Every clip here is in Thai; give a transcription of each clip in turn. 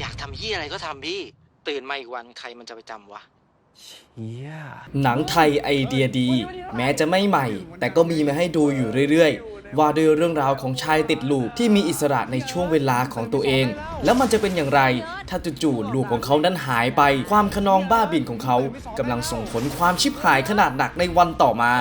อยากทำยี่อะไรก็ทำพี่ ตื่นมาอีกวันใครมันจะไปจำวะเฮียหนังไทยไอเดียดี แม้จะไม่ใหม่ แต่ก็มีมาให้ดูอยู่เรื่อยๆ ว่าด้วยเรื่องราวของชายติดลูกที่มีอิสระในช่วงเวลาของตัวเอง แล้วมันจะเป็นอย่างไร ถ้าจู่ๆลูกของเขานั้นหายไป ความขนองบ้าบินของเขากำลังส่งผลความชิบหายขนาดหนักในวันต่อมา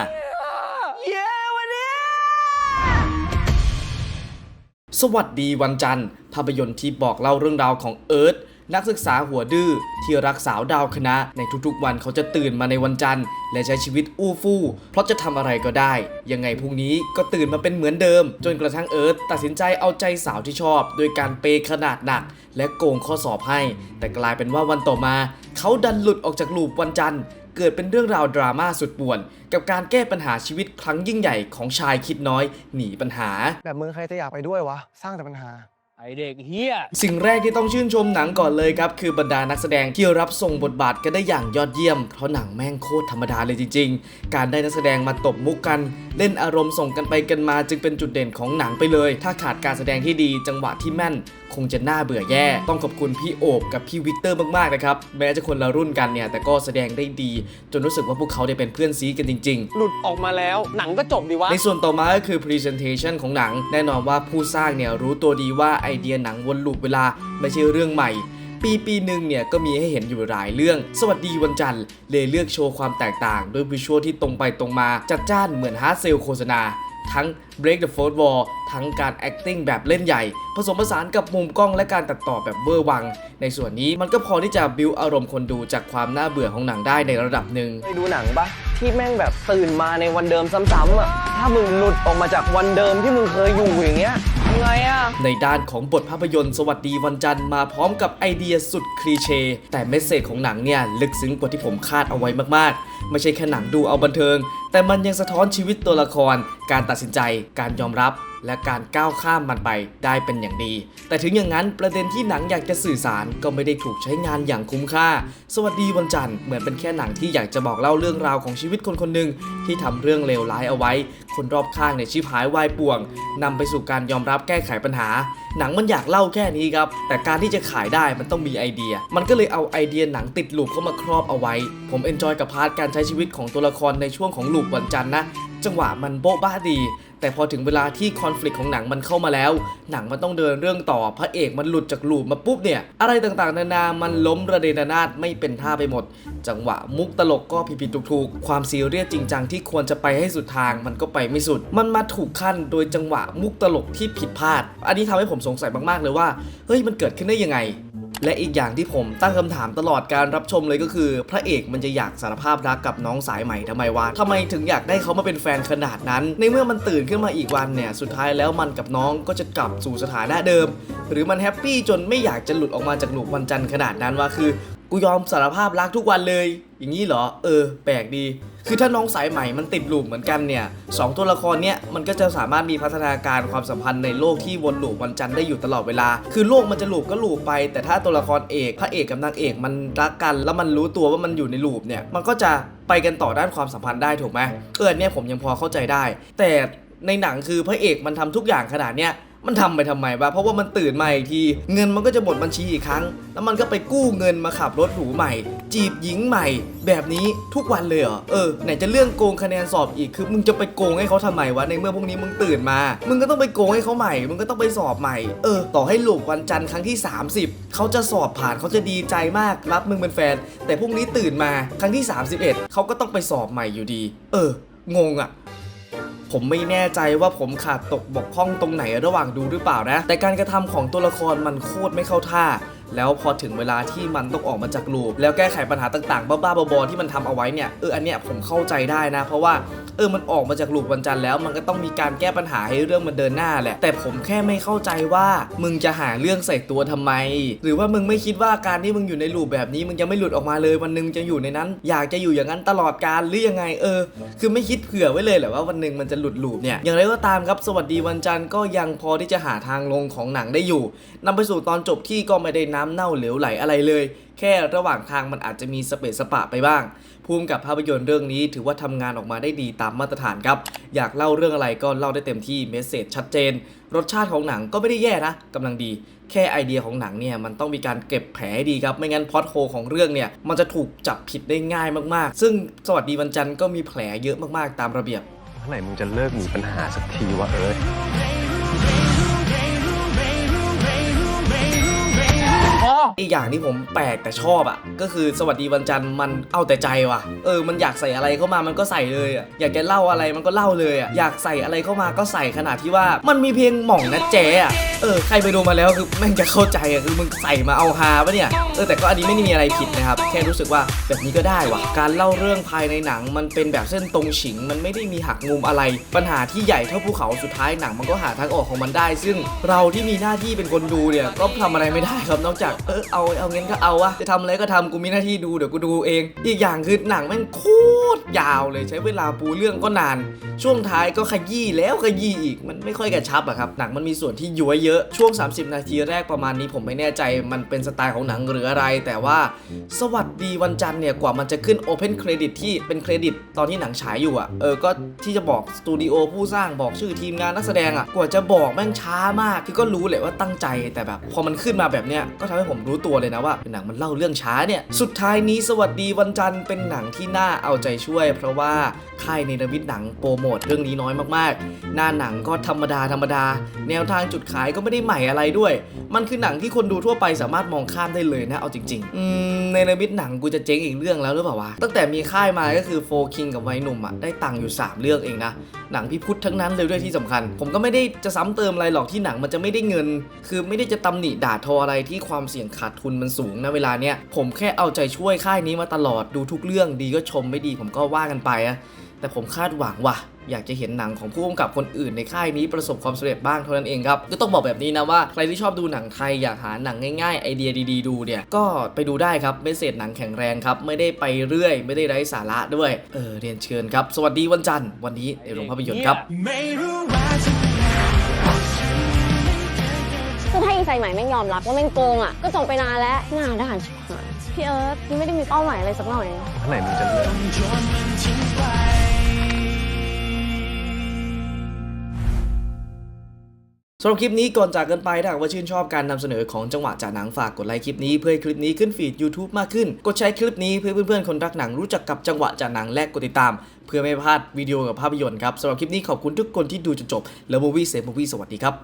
สวัสดีวันจันทร์ ภาพยนตร์ที่บอกเล่าเรื่องราวของเอิร์ธนักศึกษาหัวดื้อที่รักสาวดาวคณะ ในทุกๆวันเขาจะตื่นมาในวันจันทร์ และใช้ชีวิตอู้ฟู่เพราะจะทำอะไรก็ได้ ยังไงพรุ่งนี้ก็ตื่นมาเป็นเหมือนเดิม จนกระทั่งเอิร์ธตัดสินใจเอาใจสาวที่ชอบ โดยการเปย์ขนาดหนัก และโกงข้อสอบให้ แต่กลายเป็นว่าวันต่อมา เขาดันหลุดออกจากลูปวันจันทร์ เกิดเป็นเรื่องราวดราม่าสุดป่วน กับการแก้ปัญหาชีวิตครั้งยิ่งใหญ่ของชายคิดน้อย หนีปัญหา แบบมึงใครจะอยากไปด้วยวะ สร้างแต่ปัญหา ไอเด็กเฮียสิ่งแรกที่ต้องชื่นชมหนังก่อนเลยครับ คือบรรดานักแสดงที่รับส่งบทบาทกันได้อย่างยอดเยี่ยม เพราะหนังแม่งโคตรธรรมดาเลยจริง ๆ การได้นักแสดงมาตบมุกกัน เล่นอารมณ์ส่งกันไปกันมาจึงเป็นจุดเด่นของหนังไปเลย ถ้าขาดการแสดงที่ดีจังหวะที่แม่น คงจะน่าเบื่อแย่ ต้องขอบคุณพี่โอบกับพี่วิกเตอร์มากๆนะครับ แม้จะคนละรุ่นกันเนี่ย แต่ก็แสดงได้ดี จนรู้สึกว่าพวกเขาได้เป็นเพื่อนซีกันจริง ๆ หลุดออกมาแล้วหนังก็จบดีวะ ในส่วนต่อมาก็คือ Presentation ของหนัง แน่นอนว่าผู้สร้างเนี่ยรู้ตัวดีว่าไอเดียหนังวนลูปเวลาไม่ใช่เรื่องใหม่ปีปีหนึ่งเนี่ยก็มีให้เห็นอยู่หลายเรื่อง สวัสดีวันจันทร์เลยเลือกโชว์ความแตกต่าง ด้วยวิชวลที่ตรงไปตรงมา จัดจ้านเหมือนฮาร์ดเซลโฆษณา ทั้ง Break the Fourth Wall ทั้งการ acting แบบเล่นใหญ่ ผสมผสานกับมุมกล้องและการตัดต่อแบบเวอร์วัง ในส่วนนี้มันก็พอที่จะบิวอารมณ์คนดูจากความน่าเบื่อของหนังได้ในระดับหนึ่งเคยดูหนังปะที่แม่งแบบตื่นมาในวันเดิมซ้ำๆอะ ถ้ามึงหลุดออกมาจากวันเดิมที่มึงเคยอยู่อย่างเงี้ยทำไงอะ ในด้านของบทภาพยนตร์สวัสดีวันจันทร์มาพร้อมกับไอเดียสุดคลีเช่ แต่เมสเซจของหนังเนี่ยลึกซึ้งกว่าที่ผมคาดเอาไว้มากๆ ไม่ใช่แค่หนังดูเอาบันเทิง แต่มันยังสะท้อนชีวิตตัวละคร การตัดสินใจ การยอมรับ และการก้าวข้ามมันไปได้เป็นอย่างดี แต่ถึงอย่างนั้นประเด็นที่หนังอยากจะสื่อสารก็ไม่ได้ถูกใช้งานอย่างคุ้มค่า สวัสดีวันจันทร์เหมือนเป็นแค่หนังที่อยากจะบอกเล่าเรื่องราวของชีวิตคนคนหนึ่งที่ทำเรื่องเลวร้ายเอาไว้ คนรอบข้างในยชิบหายวายป่วงนำไปสู่การยอมรับแก้ไขปัญหา หนังมันอยากเล่าแค่นี้ครับ แต่การที่จะขายได้มันต้องมีไอเดีย มันก็เลยเอาไอเดียหนังติดลูปเข้ามาครอบเอาไว้ ผมเอนจอยกับพาร์ทการใช้ชีวิตของตัวละครในช่วงของลูปวันจันทร์นะ จังหวะมันโบ๊ะบ้าดี แต่พอถึงเวลาที่คอน FLICT ของหนังมันเข้ามาแล้ว หนังมันต้องเดินเรื่องต่อพระเอกมันหลุดจากลูปมาปุ๊บเนี่ย อะไรต่างๆ นานา มันล้มระเดระนาดไม่เป็นท่าไปหมด จังหวะมุกตลกก็ผิดๆถูกๆ ความซีเรียสจริงจังที่ควรจะไปให้สุดทางมันก็ไปไม่สุด มันมาถูกขั้นโดยจังหวะมุกตลกที่ผิดพลาด อันนี้ทำให้ผมสงสัยมากๆเลยว่าเฮ้ยมันเกิดขึ้นได้ยังไง และอีกอย่างที่ผมตั้งคำถามตลอดการรับชมเลยก็คือ พระเอกมันจะอยากสารภาพรักกับน้องสายใหม่ทำไมวะทำไมถึงอยากได้เขามาเป็นแฟนขนาดนั้น ในเมื่อมันตื่นขึ้นมาอีกวันเนี่ยสุดท้ายแล้วมันกับน้องก็จะกลับสู่สถานะเดิม หรือมันแฮปปี้จนไม่อยากจะหลุดออกมาจากหลูกวันจันทร์ขนาดนั้นว่าคือ กูยอมสารภาพรักทุกวันเลย อย่างนี้เหรอ เออ แปลกดี คือถ้าน้องสายใหม่มันติดลูปเหมือนกันเนี่ยสองตัวละครเนี่ยมันก็จะสามารถมีพัฒนาการความสัมพันธ์ในโลกที่วนลูปวันจันทร์ได้อยู่ตลอดเวลา คือโลกมันจะลูปก็ลูปไป แต่ถ้าตัวละครเอกพระเอกกับนางเอกมันรักกัน แล้วมันรู้ตัวว่ามันอยู่ในลูปเนี่ยมันก็จะไปกันต่อด้านความสัมพันธ์ได้ถูกไหมเอออนเนี่ยผมยังพอเข้าใจได้ แต่ในหนังคือพระเอกมันทำทุกอย่างขนาดเนี้ย มันทำไปทำไมวะเพราะว่ามันตื่นมาอีกที เงินมันก็จะหมดบัญชีอีกครั้ง แล้วมันก็ไปกู้เงินมาขับรถหรูใหม่ จีบหญิงใหม่ แบบนี้ทุกวันเลยเหรอเออไหนจะเรื่องโกงคะแนนสอบอีกคือมึงจะไปโกงให้เขาทำไมวะในเมื่อพวกนี้มึงตื่นมา มึงก็ต้องไปโกงให้เขาใหม่มึงก็ต้องไปสอบใหม่เออต่อให้หลูกวันจันทร์ครั้งที่ 30เขาจะสอบผ่านเขาจะดีใจมากรับมึงเป็นแฟน แต่พวกนี้ตื่นมาครั้งที่ 31เขาก็ต้องไปสอบใหม่อยู่ดี เออ งงอะ ผมไม่แน่ใจว่าผมขาดตกบกพร่องตรงไหนระหว่างดูหรือเปล่านะ แต่การกระทำของตัวละครมันโคตรไม่เข้าท่าแล้วพอถึงเวลาที่มันต้องออกมาจากลูปแล้วแก้ไขปัญหาต่างๆ บ้าๆบอๆที่มันทำเอาไว้เนี่ยเอออันเนี้ยผมเข้าใจได้นะ เพราะว่าเออมันออกมาจากลูปวันจันทร์แล้ว มันก็ต้องมีการแก้ปัญหาให้เรื่องมันเดินหน้าแหละ แต่ผมแค่ไม่เข้าใจว่ามึงจะหาเรื่องใส่ตัวทำไม หรือว่ามึงไม่คิดว่าการที่มึงอยู่ในลูปแบบนี้มึงจะไม่หลุดออกมาเลยวันหนึงจะอยู่ในนั้น อยากจะอยู่อย่างนั้นตลอดกาลหรือยังไงเออ คือไม่คิดเผื่อไว้เลยแหละว่าวันหนึ่งมันจะหลุดลูปเนี่ยอย่างไรก็ตามครับสวัสดีวันจันทร์ก็ยังพอที่จะหาทางลงของหนังได้อยู่นำไปสู่ตอนจบที่ก็ไม่ได้นำเน่าเหลวไหลอะไรเลย แค่ระหว่างทางมันอาจจะมีสเปซสปะไปบ้างภูมิกับภาพยนตร์เรื่องนี้ถือว่าทำงานออกมาได้ดีตามมาตรฐานครับ อยากเล่าเรื่องอะไรก็เล่าได้เต็มที่เมสเซจชัดเจน รสชาติของหนังก็ไม่ได้แย่นะกำลังดี แค่ไอเดียของหนังเนี่ยมันต้องมีการเก็บแผลให้ดีครับ ไม่งั้นพอดโฮของเรื่องเนี่ยมันจะถูกจับผิดได้ง่ายมากๆ ซึ่งสวัสดีวันจันทร์ก็มีแผลเยอะมากๆตามระเบียบเมื่อไหร่มึงจะเลิกมีปัญหาสักทีวะเอ้ย อีกอย่างที่ผมแปลกแต่ชอบอะ ก็คือสวัสดีวันจันทร์มันเอาแต่ใจว่ะ เออ มันอยากใส่อะไรเข้ามามันก็ใส่เลยอะ อยากจะเล่าอะไรมันก็เล่าเลยอะ อยากใส่อะไรเข้ามาก็ใส่ขนาดที่ว่า มันมีเพลงหม่องนะเจ๊อะ เออใครไปดูมาแล้วคือแม่งจะเข้าใจอะคือมึงใส่มาเอาฮาปะเนี่ยเออแต่ก็อันนี้ไม่ได้มีอะไรผิดนะครับ แค่รู้สึกว่าแบบนี้ก็ได้ว่ะการเล่าเรื่องภายในหนังมันเป็นแบบเส้นตรงฉิง มันไม่ได้มีหักมุมอะไร ปัญหาที่ใหญ่เท่าภูเขาสุดท้ายหนังมันก็หาทางออกของมันได้ ซึ่งเราที่มีหน้าที่เป็นคนดูเนี่ยก็ทำอะไรไม่ได้ครับนอกจากเออเอาเอาเงินก็เอาวะจะทำอะไรก็ทำกูมีหน้าที่ดูเดี๋ยวกูดูเอง อีกอย่างคือหนังแม่งโคตรยาวเลยใช้เวลาปูเรื่องก็นาน ช่วงท้ายก็ขยี้แล้วขยี้อีกมันไม่ค่อยกระชับอะครับหนังมันมีส่วนที่ย้วยเยอะช่วง 30 นาทีแรกประมาณนี้ผมไม่แน่ใจมันเป็นสไตล์ของหนังหรืออะไร แต่ว่าสวัสดีวันจันทร์เนี่ยกว่ามันจะขึ้น Open Credit ที่เป็นเครดิตตอนที่หนังฉายอยู่อะเออก็ที่จะบอกสตูดิโอผู้สร้างบอกชื่อทีมงานนักแสดงอะกว่าจะบอกแม่งช้ามากคือก็รู้แหละว่าตั้งใจแต่แบบ พอมันขึ้นมาแบบเนี้ยก็ทำให้ผมรู้ตัวเลยนะว่าเป็นหนังมันเล่าเรื่องช้าเนี่ยสุดท้ายนี้สวัสดีวันจันทร์เป็นหนังที่น่าเอาใจช่วย เพราะว่าค่ายเนรมิตหนังโปรโมทเรื่องนี้น้อยมากๆ หน้าหนังก็ธรรมดาธรรมดา แนวทางจุดขายก็ไม่ได้ใหม่อะไรด้วย มันคือหนังที่คนดูทั่วไปสามารถมองข้ามได้เลยนะเอาจริงๆอืมเนรมิตหนังกูจะเจ๊งอีกเรื่องแล้วหรือเปล่าวะตั้งแต่มีค่ายมาก็คือโฟคิงกับไวหนุ่มอะได้ตังค์อยู่ 3 เรื่องเองนะหนังพี่พุทธทั้งนั้นเลยด้วยที่สำคัญ ผมก็ไม่ได้จะซ้ำเติมอะไรหรอกที่หนังมันจะไม่ได้เงิน คือไม่ได้จะตำหนิด่าทออะไรที่ความเสี่ยงขาดทุนมันสูงนะเวลาเนี้ยผมแค่เอาใจช่วยค่ายนี้มาตลอดดูทุกเรื่องดีก็ชมไม่ดีผมก็ว่ากันไปอะแต่ผมคาดหวังว่ะ อยากจะเห็นหนังของผู้กำกับคนอื่นในค่ายนี้ประสบความสำเร็จบ้างเท่านั้นเองครับก็ต้องบอกแบบนี้นะว่าใครที่ชอบดูหนังไทยอยากหาหนังง่ายๆไอเดียดีๆดูเนี่ยก็ไปดูได้ครับไม่เสร็จหนังแข็งแรงครับไม่ได้ไปเรื่อย ไม่ได้ไร้สาระด้วยเออเรียนเชิญครับสวัสดีวันจันทร์วันนี้ในโรงภาพยนตร์ครับคือถ้าอีไซใหม่ไม่งยอมรับว่าแม่งโกงอะก็จบไปนานแล้วหน้าด่านชิบหายพี่เอิร์ธนี่ไม่ได้มีเป้าหมายอะไรสักหน่อยเมื่อไหร่มึงจะเลิก สำหรับคลิปนี้ก่อนจากกันไปถ้าหากว่าชื่นชอบการนำเสนอของจังหวะจากหนังฝากกดไลค์คลิปนี้เพื่อให้คลิปนี้ขึ้นฟีด YouTube มากขึ้น กดใช้คลิปนี้เพื่อเพื่อนๆคนรักหนังรู้จักกับจังหวะจากหนังและกดติดตาม เพื่อไม่พลาดวิดีโอกับภาพยนตร์ครับสำหรับคลิปนี้ขอบคุณทุกคนที่ดูจนจบแล้วมูวี่เซฟมูวี่สวัสดีครับ